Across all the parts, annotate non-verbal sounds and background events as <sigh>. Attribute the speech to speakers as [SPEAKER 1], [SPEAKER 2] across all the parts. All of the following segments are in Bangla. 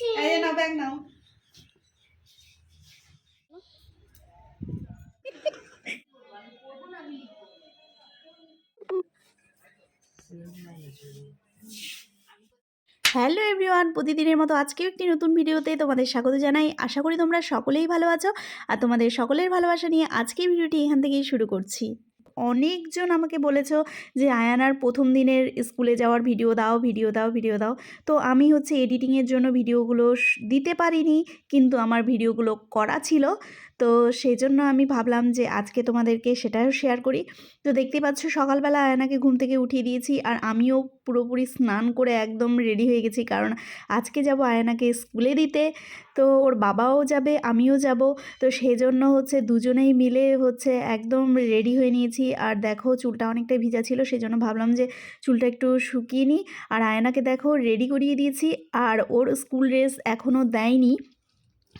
[SPEAKER 1] যাচ্ছি
[SPEAKER 2] এই নাও ব্যাগ নাও
[SPEAKER 3] হ্যালো এভরিওয়ান প্রতিদিনের মতো আজকেও একটি নতুন ভিডিওতে তোমাদের স্বাগত জানাই। আশা করি তোমরা সকলেই ভালো আছো আর তোমাদের সকলের ভালোবাসা নিয়ে আজকের ভিডিওটি এখান থেকেই শুরু করছি। অনেকজন আমাকে বলেছ যে, আয়ানার প্রথম দিনের স্কুলে যাওয়ার ভিডিও দাও ভিডিও দাও ভিডিও দাও। তো আমি হচ্ছে এডিটিংয়ের জন্য ভিডিওগুলো দিতে পারিনি, কিন্তু আমার ভিডিওগুলো করা ছিল। তো সেই জন্য আমি ভাবলাম যে আজকে তোমাদেরকে সেটাও শেয়ার করি। তো দেখতেই পাচ্ছ সকালবেলা আয়নাকে ঘুম থেকে উঠিয়ে দিয়েছি আর আমিও পুরোপুরি স্নান করে একদম রেডি হয়ে গেছি কারণ আজকে যাব আয়নাকে স্কুলে দিতে। তো ওর বাবাও যাবে, আমিও যাব। তো সেই জন্য হচ্ছে দুজনেই মিলে হচ্ছে একদম রেডি হয়ে নিয়েছি। আর দেখো চুলটা অনেকটাই ভিজা ছিল, সেই জন্য ভাবলাম যে চুলটা একটু শুকিয়ে নিই। আর আয়নাকে দেখো রেডি করিয়ে দিয়েছি। আর ওর স্কুল ড্রেস এখনও দেয়নি।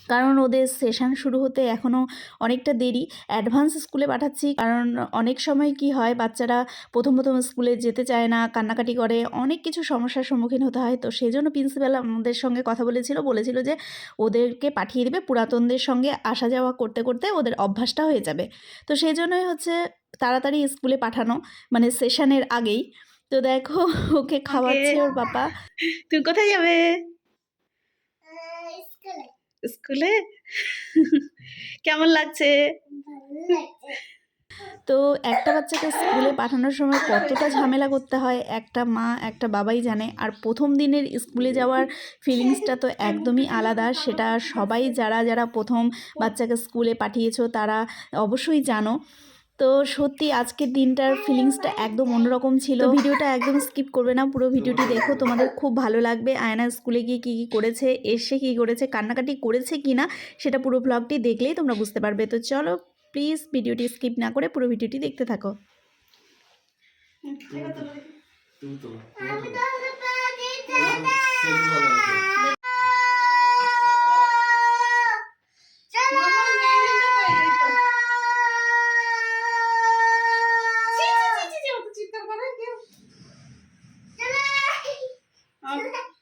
[SPEAKER 3] কারণ ওদের সেশন শুরু হতে এখনও অনেকটা দেরি। অ্যাডভান্স স্কুলে পাঠাচ্ছি কারণ অনেক সময় কি হয় বাচ্চারা প্রথম প্রথম স্কুলে যেতে চায় না কান্নাকাটি করে অনেক কিছু সমস্যার সম্মুখীন হতে হয়। তো সেই জন্য প্রিন্সিপাল আমাদের সঙ্গে কথা বলেছিল বলেছিল যে ওদেরকে পাঠিয়ে দেবে পুরাতনদের সঙ্গে আসা যাওয়া করতে করতে ওদের অভ্যাসটা হয়ে যাবে। তো সেই জন্যই হচ্ছে তাড়াতাড়ি স্কুলে পাঠানো মানে সেশনের আগেই। তো দেখো ওকে। খাওয়াচ্ছে ওর বাবা।
[SPEAKER 2] তুমি কোথায় যাবে?
[SPEAKER 1] স্কুলে?
[SPEAKER 2] কেমন লাগছে?
[SPEAKER 3] তো একটা বাচ্চাকে স্কুলে পাঠানোর সময় কতটা ঝামেলা করতে হয়, একটা মা, একটা বাবাই জানে। আর প্রথম দিনের স্কুলে যাওয়ার ফিলিংসটা তো একদমই আলাদা। সেটা সবাই যারা যারা প্রথম বাচ্চাকে স্কুলে পাঠিয়েছো, তারা অবশ্যই জানো। তো সত্যি আজকের দিনটার ফিলিংসটা একদম অন্যরকম ছিল ভিডিওটা একদম স্কিপ করবে না পুরো ভিডিওটি দেখো তোমাদের খুব ভালো লাগবে আয়না স্কুলে গিয়ে কী কী করেছে এসে কী করেছে কান্নাকাটি করেছে কি না সেটা পুরো ব্লগটি দেখলেই তোমরা বুঝতে পারবে তো চলো প্লিজ ভিডিওটি স্কিপ না করে পুরো ভিডিওটি দেখতে থাকো
[SPEAKER 4] তুমি তো
[SPEAKER 1] আমি তাহলে পারি
[SPEAKER 4] সেলফি ভালো আছে
[SPEAKER 1] চলো
[SPEAKER 2] চিৎকার করে কেউ
[SPEAKER 1] চলো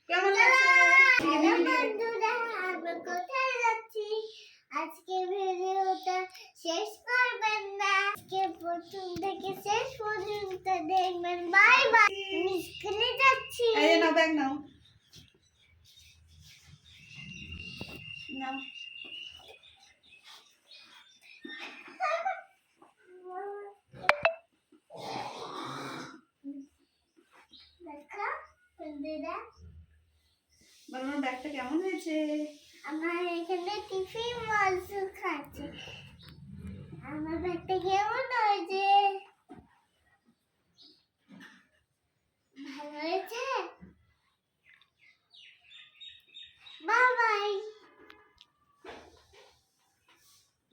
[SPEAKER 2] কেমন
[SPEAKER 1] হ্যালো
[SPEAKER 2] লাগছে
[SPEAKER 1] বন্ধুরা আমরা কোথায় যাচ্ছি আজকে ভিডিওটা শেষ করবেন না আজকে প্রথম থেকে শেষ পর্যন্ত দেখবেন বাই বাই আমি স্কুলে যাচ্ছি
[SPEAKER 2] এই যে নাও ব্যাগ নাও নাও বলো ব্যাগটা কেমন হয়েছে?
[SPEAKER 1] আমার এখানে টিফিন মাছ খাচ্ছে। আমার ব্যাগটা কেমন হয়েছে ভালো হয়েছে বাই বাই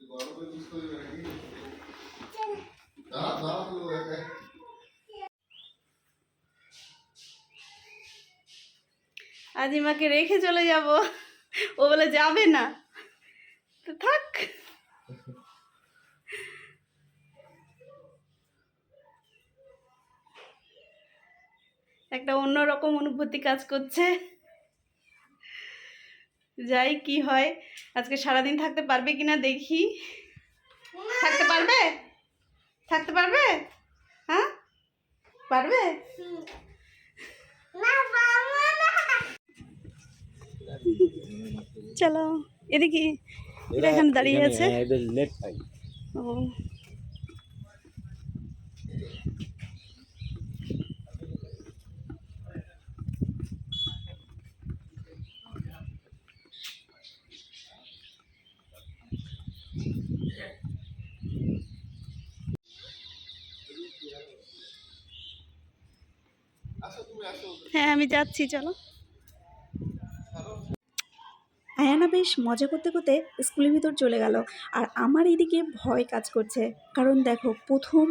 [SPEAKER 4] গরম করে মিস করবে নাকি
[SPEAKER 1] চলো
[SPEAKER 4] দাঁড়া দাঁড়া তো একা
[SPEAKER 2] আজিমাকে রেখে চলে যাব। ও বলে, যাবে না। তো থাক। একটা অন্যরকম অনুভূতি কাজ করছে। যাই, কি হয়? আজকে সারাদিন থাকতে পারবে কিনা দেখি। থাকতে পারবে? থাকতে পারবে? হ্যাঁ? পারবে?
[SPEAKER 1] না <laughs>
[SPEAKER 2] চলো এদিকে এরা এখানে দাঁড়িয়ে আছে। ও
[SPEAKER 4] তুমি আসো
[SPEAKER 2] হ্যাঁ আমি যাচ্ছি চলো।
[SPEAKER 3] আয়ানা বেশ মজা করতে করতে স্কুলের ভিতর চলে গেল। আর আমার এদিকে ভয় কাজ করছে। কারণ দেখো প্রথম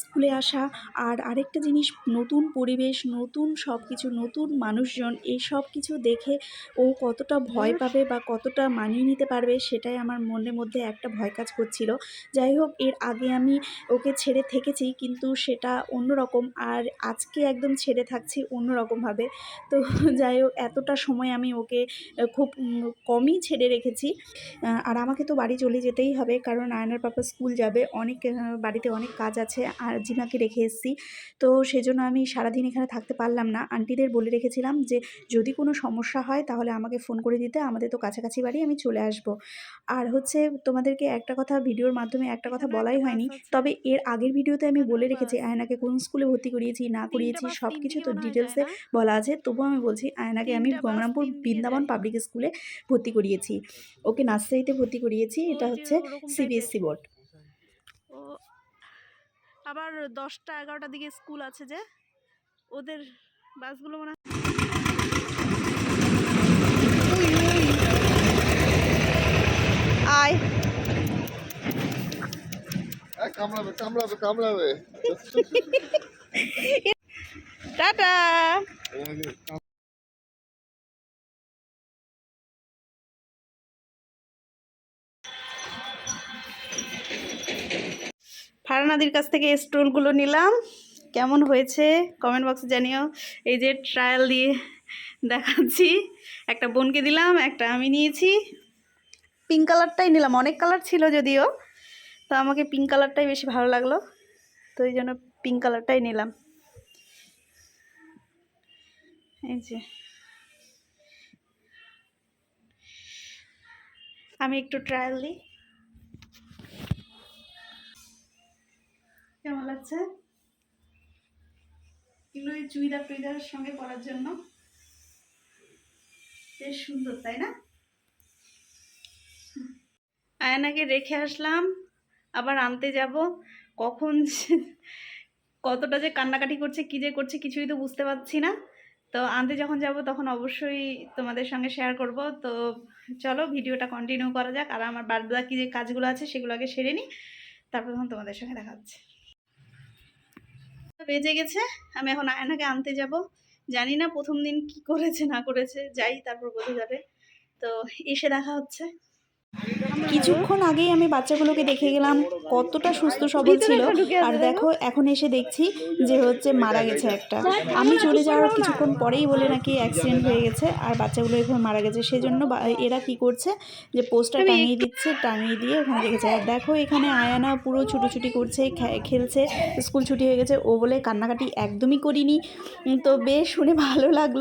[SPEAKER 3] স্কুলে আসা আর আরেকটা জিনিস, নতুন পরিবেশ, নতুন সব কিছু নতুন মানুষজন, এই সব কিছু দেখে ও কতটা ভয় পাবে বা কতটা মানিয়ে নিতে পারবে সেটাই আমার মনের মধ্যে একটা ভয় কাজ করছিল। যাই হোক, এর আগে আমি ওকে ছেড়ে থেকেছি কিন্তু সেটা অন্যরকম আর আজকে একদম ছেড়ে থাকছি অন্যরকমভাবে। তো যাই হোক, এতটা সময় আমি ওকে খুব কমই ছেড়ে রেখেছি। আর আমাকে তো বাড়ি চলে যেতেই হবে কারণ আয়নার পাপা স্কুল যাবে। অনেক বাড়িতে অনেক কাজ আছে আর জিমাকে রেখে এসেছি। তো সেজন্য আমি সারাদিন এখানে থাকতে পারলাম না। আন্টিদের বলে রেখেছিলাম যে যদি কোনো সমস্যা হয় তাহলে আমাকে ফোন করে দিতে আমাদের তো কাছাকাছি বাড়ি আমি চলে আসব। আর হচ্ছে তোমাদেরকে একটা কথা ভিডিওর মাধ্যমে একটা কথা বলাই হয়নি। তবে এর আগের ভিডিওতে আমি বলে রেখেছি আয়নাকে কোন স্কুলে ভর্তি করিয়েছি না করিয়েছি সব কিছু তো
[SPEAKER 2] হয়
[SPEAKER 3] ডিটেলসে বলা আছে। তবুও আমি বলছি আয়নাকে আমি গঙ্গারামপুর বৃন্দাবন পাবলিক স্কুলে ভর্তি করিয়েছি। ওকে নার্সারিতে ভর্তি করিয়েছি এটা হচ্ছে সিবিএসসি বোর্ড
[SPEAKER 2] আবার দশটা এগারোটার দিকে স্কুল আছে যে ওদের বাসগুলো মনে হয় আয়।
[SPEAKER 4] কামড়াবে কামড়াবে কামড়াবে। <laughs>
[SPEAKER 2] টাটা। ফারানাদির কাছ থেকে স্টোলগুলো নিলাম। কেমন হয়েছে? কমেন্ট বক্সে জানিও। এই যে ট্রায়াল দিয়ে দেখাচ্ছি। একটা বোনকে দিলাম, একটা আমি নিয়েছি। পিঙ্ক কালারটাই নিলাম। অনেক কালার ছিল যদিও, তো আমাকে পিঙ্ক কালারটাই বেশি ভালো লাগল। তো এই জন্য পিঙ্ক কালারটাই নিলাম। এই যে। আমি একটু ট্রায়াল দিই। কেমন এগুলো এই চুড়িদার টুইদারের সঙ্গে পরার জন্য। বেশ সুন্দর, তাই না? আয়নাকে রেখে আসলাম, আবার আনতে যাব। কখন কতটা যে কান্নাকাটি করছে, কী যে করছে কিছুই তো বুঝতে পারছি না। তো আনতে যখন যাব তখন অবশ্যই তোমাদের সঙ্গে শেয়ার করব। তো চলো ভিডিওটা কন্টিনিউ করা যাক। আর আমার বাদ বাকি যে কাজগুলো আছে সেগুলো আগে সেরে নিই। তারপর তখন তোমাদের সঙ্গে দেখা হচ্ছে। বেজে গেছে, আমি এখন আয়নাকে আনতে যাব। জানি না প্রথম দিন কি করেছে, না করেছে, যাই তারপর বোঝা যাবে। তো এসে দেখা হচ্ছে।
[SPEAKER 3] কিছুক্ষণ আগেই আমি বাচ্চাগুলোকে দেখে গেলাম কতটা সুস্থ সবল ছিল। আর দেখো এখন এসে দেখছি যে হচ্ছে মারা গেছে একটা। আমি চলে যাওয়ার কিছুক্ষণ পরেই বলে নাকি অ্যাক্সিডেন্ট হয়ে গেছে আর বাচ্চাগুলো এখানে মারা গেছে। সেই জন্য এরা কি করছে যে পোস্টার টাঙিয়ে দিচ্ছে টাঙিয়ে দিয়ে ওখানে রেখেছে। আর দেখো এখানে আয়ানা পুরো ছুটোছুটি করছে খে- খেলছে স্কুল ছুটি হয়ে গেছে। ও বলে কান্নাকাটি একদমই করিনি। তো বেশ শুনে ভালো লাগল।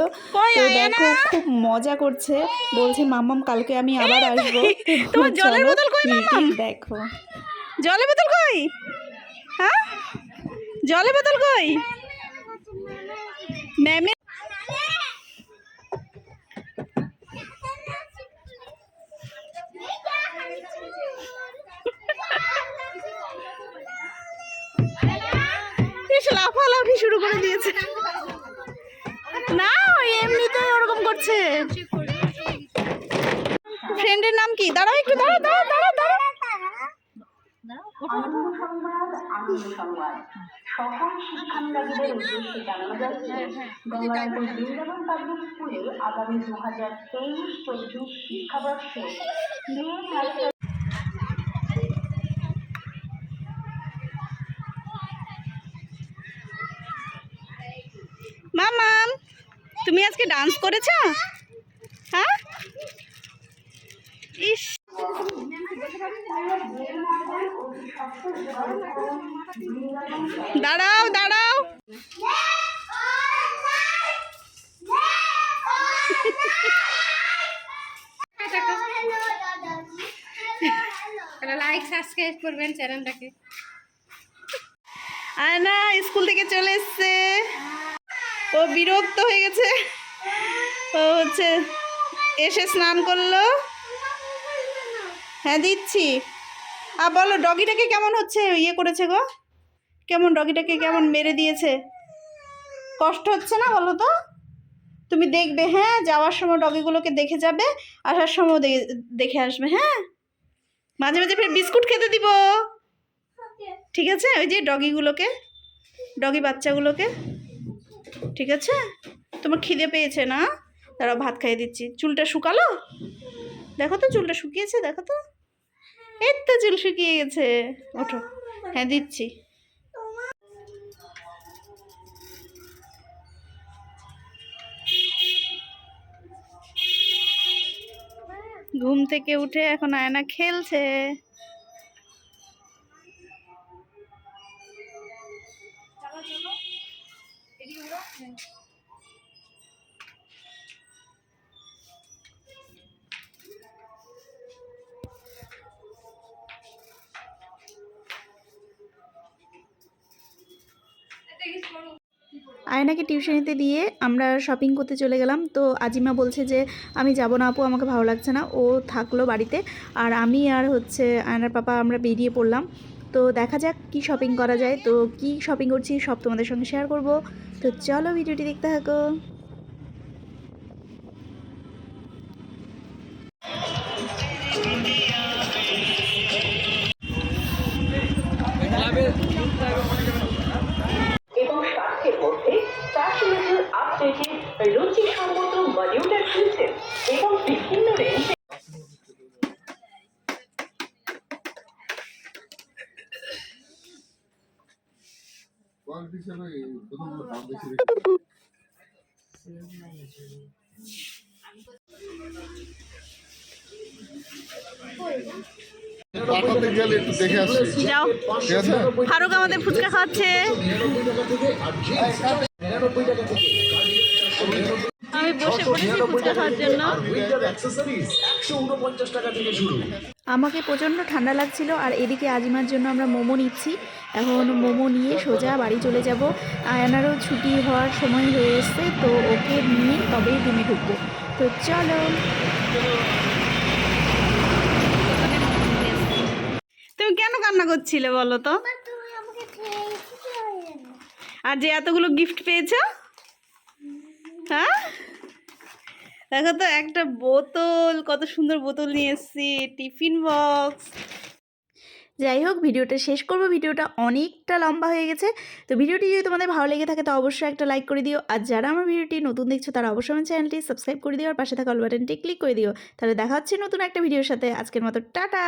[SPEAKER 3] তো দেখো খুব মজা করছে। বলছে মাম্মাম কালকে আমি আবার আসব। <laughs>
[SPEAKER 2] তোমার জলের বোতল কই মাম্মাম?
[SPEAKER 3] দেখো।
[SPEAKER 2] জলের বোতল কই? হ্যাঁ? জলের বোতল কই? ম্যামে এসে লাফালাফি শুরু করে দিয়েছে। না ওই এমনিতেই ওরকম করছে। ফ্রেন্ডের নাম কি? দাঁড়াও একটু, দাঁড়াও দাঁড়াও দাঁড়াও দাঁড়াও।
[SPEAKER 5] আগামী
[SPEAKER 2] মামাম তুমি আজকে ডান্স করেছ? হ্যাঁ? ইস। দাঁড়াও দাঁড়াও।
[SPEAKER 6] লাইক সাবস্ক্রাইব করবেন চ্যানেলটাকে।
[SPEAKER 2] আয়না স্কুল থেকে চলে এসছে। ও বিরক্ত হয়ে গেছে। ও হচ্ছে এসে স্নান করল। হ্যাঁ দিচ্ছি। আর বলো, ডগিটাকে কেমন হচ্ছে? ইয়ে করেছে গো। কেমন, ডগিটাকে কেমন মেরে দিয়েছে? কষ্ট হচ্ছে না বলো তো? তুমি দেখবে হ্যাঁ যাওয়ার সময় ডগিগুলোকে দেখে যাবে, আসার সময় দেখে আসবে হ্যাঁ? মাঝে মাঝে ফের বিস্কুট খেতে দিব। ঠিক আছে? ওই যে ডগিগুলোকে, ডগি বাচ্চাগুলোকে। ঠিক আছে? তোমার খিদে পেয়েছে না? তারা ভাত খাইয়ে দিচ্ছি। চুলটা শুকালো? দেখো তো, চুলটা শুকিয়েছে, দেখো তো। এই তো চুল শুকিয়ে গেছে। ওঠো। হ্যাঁ দিচ্ছি। ঘুম থেকে উঠে এখন আয়না খেলছে।
[SPEAKER 3] আয়নাকে টিউশনিতে দিয়ে আমরা শপিং করতে চলে গেলাম। তো আজিমা বলছে যে, আমি যাব না আপু, আমাকে ভালো লাগছে না। ও থাকল বাড়িতে। আর আমি আর হচ্ছে আয়নার পাপা আমরা বেরিয়ে পড়লাম। তো দেখা যাক কি শপিং করা যায়। তো কি শপিং করছি সব তোমাদের সঙ্গে শেয়ার করব। তো চলো ভিডিওটি দেখতে থাকো।
[SPEAKER 2] ফারুক আমাদের ফুচকা জন্য।
[SPEAKER 3] আমাকে প্রচণ্ড ঠান্ডা লাগছিল, আর এদিকে আজিমার জন্য আমরা মোমো নিচ্ছি। এখন মোমো নিয়ে সোজা বাড়ি চলে যাব। আয়ানারও ছুটি হওয়ার সময় হয়ে এসছে, তো ওকে নিয়ে তবেই রুমে ঢুকবো। তো চলো।
[SPEAKER 2] কান্না করছিলে বলো তো? আর যে এতগুলো গিফট পেয়েছ? হ্যাঁ? দেখো তো একটা বোতল কত সুন্দর বোতল নিয়ে এসেছি টিফিন বক্স।
[SPEAKER 3] যাই হোক ভিডিওটা শেষ করব। ভিডিওটা অনেকটা লম্বা হয়ে গেছে। তো ভিডিওটি যদি তোমাদের ভালো লেগে থাকে তো অবশ্যই একটা লাইক করে দিও। আর যারা আমার ভিডিওটি নতুন দেখছ তারা অবশ্যই আমার চ্যানেলটি সাবস্ক্রাইব করে দিও। আর পাশে থাকা অল বাটনটি ক্লিক করে দিও। তাহলে দেখা হচ্ছে নতুন একটা ভিডিওর সাথে। আজকের মতো টাটা!